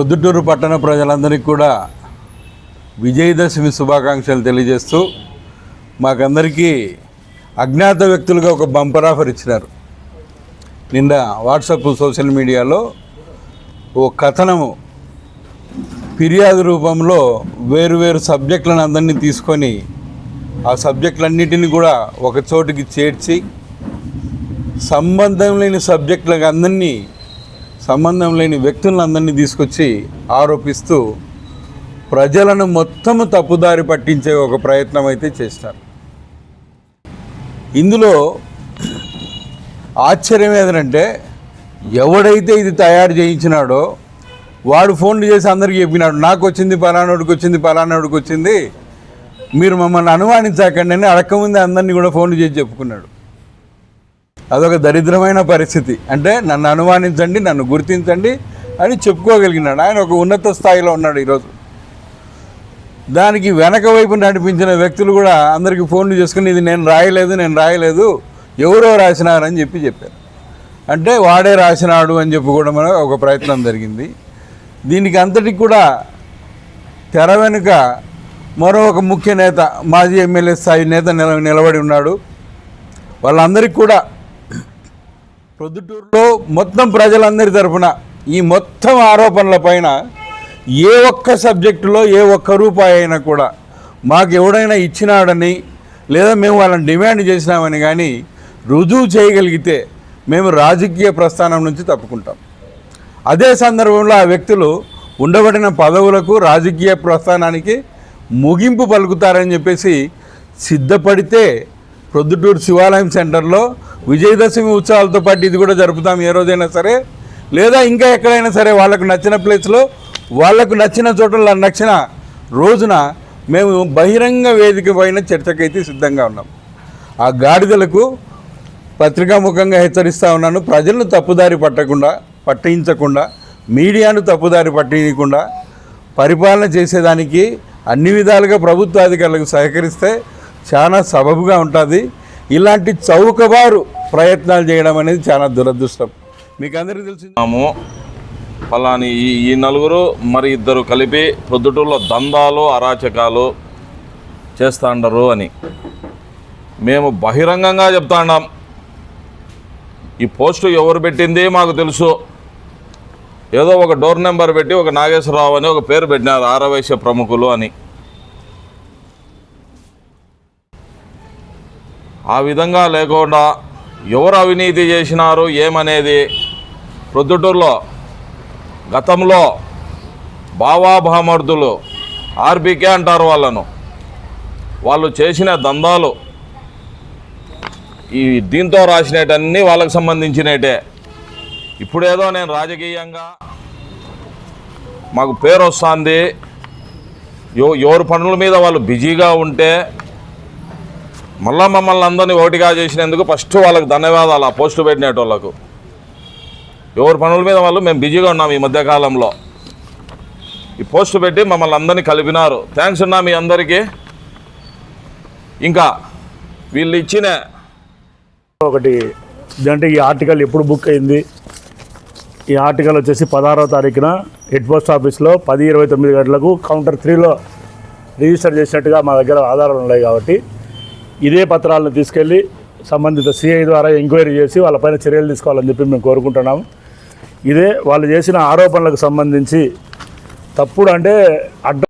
ప్రొద్దుటూరు పట్టణ ప్రజలందరికీ కూడా విజయదశమి శుభాకాంక్షలు తెలియజేస్తూ మాకందరికీ అజ్ఞాత వ్యక్తులుగా ఒక బంపర్ ఆఫర్ ఇచ్చినారు. నిన్న వాట్సాప్ సోషల్ మీడియాలో ఓ కథనము ఫిర్యాదు రూపంలో వేరు వేరు సబ్జెక్టులను అందరినీ తీసుకొని ఆ సబ్జెక్టులన్నిటిని కూడా ఒక చోటికి చేర్చి సంబంధం లేని సబ్జెక్టులకు అందరినీ సంబంధం లేని వ్యక్తులందరినీ తీసుకొచ్చి ఆరోపిస్తూ ప్రజలను మొత్తము తప్పుదారి పట్టించే ఒక ప్రయత్నం అయితే చేస్తారు. ఇందులో ఆశ్చర్యం ఏదంటే ఎవడైతే ఇది తయారు చేయించినాడో వాడు ఫోన్లు చేసి అందరికీ చెప్పినాడు నాకు వచ్చింది పలానాడికి వచ్చింది పలానాడికి వచ్చింది. మీరు మమ్మల్ని అనుమానించకండి అని అడక్కముందే అందరినీ కూడా ఫోన్లు చేసి చెప్పుకున్నాడు. అదొక దరిద్రమైన పరిస్థితి. అంటే నన్ను అనుమానించండి నన్ను గుర్తించండి అని చెప్పుకోగలిగినాడు. ఆయన ఒక ఉన్నత స్థాయిలో ఉన్నాడు ఈరోజు. దానికి వెనక వైపు నడిపించిన వ్యక్తులు కూడా అందరికీ ఫోన్లు చేసుకుని ఇది నేను రాయలేదు నేను రాయలేదు ఎవరో రాసినారని చెప్పి చెప్పారు. అంటే వాడే రాసినాడు అని చెప్పుకోవడం అనే ఒక ప్రయత్నం జరిగింది. దీనికి అంతటికి కూడా తెర వెనుక మరో ఒక ముఖ్య నేత మాజీ ఎమ్మెల్యే స్థాయి నేత నిలబడి ఉన్నాడు. వాళ్ళందరికీ కూడా ప్రొద్దుటూరులో మొత్తం ప్రజలందరి తరఫున ఈ మొత్తం ఆరోపణల పైన ఏ ఒక్క సబ్జెక్టులో ఏ ఒక్క రూపాయి అయినా కూడా మాకు ఎవడైనా ఇచ్చినాడని లేదా మేము వాళ్ళని డిమాండ్ చేసినామని కానీ రుజువు చేయగలిగితే మేము రాజకీయ ప్రస్థానం నుంచి తప్పుకుంటాం. అదే సందర్భంలో ఆ వ్యక్తులు ఉండబడిన పదవులకు రాజకీయ ప్రస్థానానికి ముగింపు పలుకుతారని చెప్పేసి సిద్ధపడితే ప్రొద్దుటూరు శివాలయం సెంటర్లో విజయదశమి ఉత్సవాలతో పాటు ఇది కూడా జరుపుతాం ఏ రోజైనా సరే. లేదా ఇంకా ఎక్కడైనా సరే వాళ్ళకు నచ్చిన ప్లేస్లో వాళ్ళకు నచ్చిన చోట నచ్చిన రోజున మేము బహిరంగ వేదిక పైన చర్చకైతే సిద్ధంగా ఉన్నాం. ఆ గాడిదలకు పత్రికాముఖంగా హెచ్చరిస్తూ ఉన్నాను. ప్రజలను తప్పుదారి పట్టకుండా పట్టించకుండా మీడియాను తప్పుదారి పట్టించకుండా పరిపాలన చేసేదానికి అన్ని విధాలుగా ప్రభుత్వ అధికారులకు సహకరిస్తే చాలా సబబుగా ఉంటుంది. ఇలాంటి చౌకబారు ప్రయత్నాలు చేయడం అనేది చాలా దురదృష్టం. మీకు అందరికీ తెలిసిందాము పలాని ఈ ఈ నలుగురు మరి ఇద్దరు కలిపి పొద్దుటూరులో దందాలు అరాచకాలు చేస్తాండరు అని. మేము బహిరంగంగా చెప్తాండాం. ఈ పోస్టు ఎవరు పెట్టింది మాకు తెలుసు. ఏదో ఒక డోర్ నెంబర్ పెట్టి ఒక నాగేశ్వరరావు అని ఒక పేరు పెట్టినారు ఆరవైశ్య ప్రముఖులు అని. ఆ విధంగా లేకుండా ఎవరు అవినీతి చేసినారు ఏమనేది ప్రొద్దుటూరులో గతంలో బావాభామర్దులు ఆర్బీకే అంటారు వాళ్ళను. వాళ్ళు చేసిన దందాలు ఈ దీంతో రాసినటన్నీ వాళ్ళకి సంబంధించినటే. ఇప్పుడేదో నేను రాజకీయంగా మాకు పేరు వస్తుంది ఎవరి పనుల మీద వాళ్ళు బిజీగా ఉంటే మళ్ళా మమ్మల్ని అందరినీ ఒకటిగా చేసినందుకు ఫస్ట్ వాళ్ళకి ధన్యవాదాలు ఆ పోస్టు పెట్టినటోళ్ళకు. ఎవరి పనుల మీద వాళ్ళు మేము బిజీగా ఉన్నాం ఈ మధ్యకాలంలో. ఈ పోస్టు పెట్టి మమ్మల్ని అందరినీ కలిపినారు. థ్యాంక్స్ ఉన్నా మీ అందరికీ. ఇంకా వీళ్ళు ఇచ్చిన ఒకటి అంటే ఈ ఆర్టికల్ ఎప్పుడు బుక్ అయింది? ఈ ఆర్టికల్ వచ్చేసి పదహారవ తారీఖున హెడ్ పోస్ట్ ఆఫీస్లో పది ఇరవై తొమ్మిది గంటలకు కౌంటర్ త్రీలో రిజిస్టర్ చేసినట్టుగా మా దగ్గర ఆధారాలు ఉన్నాయి కాబట్టి ఇదే పత్రాలను తీసుకెళ్ళి సంబంధిత సిఐ ద్వారా ఎంక్వైరీ చేసి వాళ్ళపైన చర్యలు తీసుకోవాలని చెప్పి మేము కోరుకుంటున్నాము. ఇదే వాళ్ళు చేసిన ఆరోపణలకు సంబంధించి తప్పుడు అంటే అడ్డ